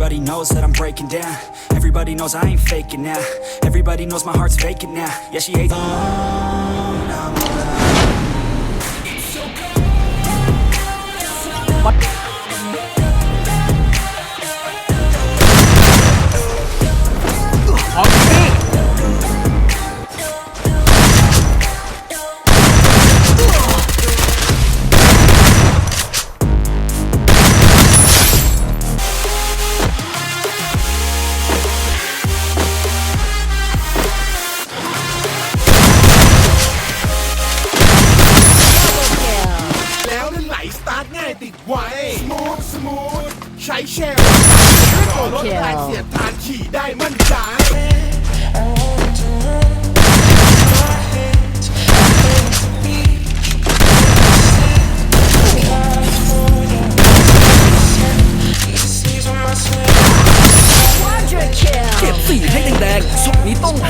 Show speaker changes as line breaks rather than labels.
Everybody knows that I'm breaking down. Everybody knows I ain't faking now. Everybody knows my heart's vacant now. Yeah, she hates.
Kill.
ทใช้แชร์ต่อรถแรงเสียดทานขี่ได้มั่นใจ
Quadra kill.
เก็บสีให้แดงๆสุดนี้ต้องหา า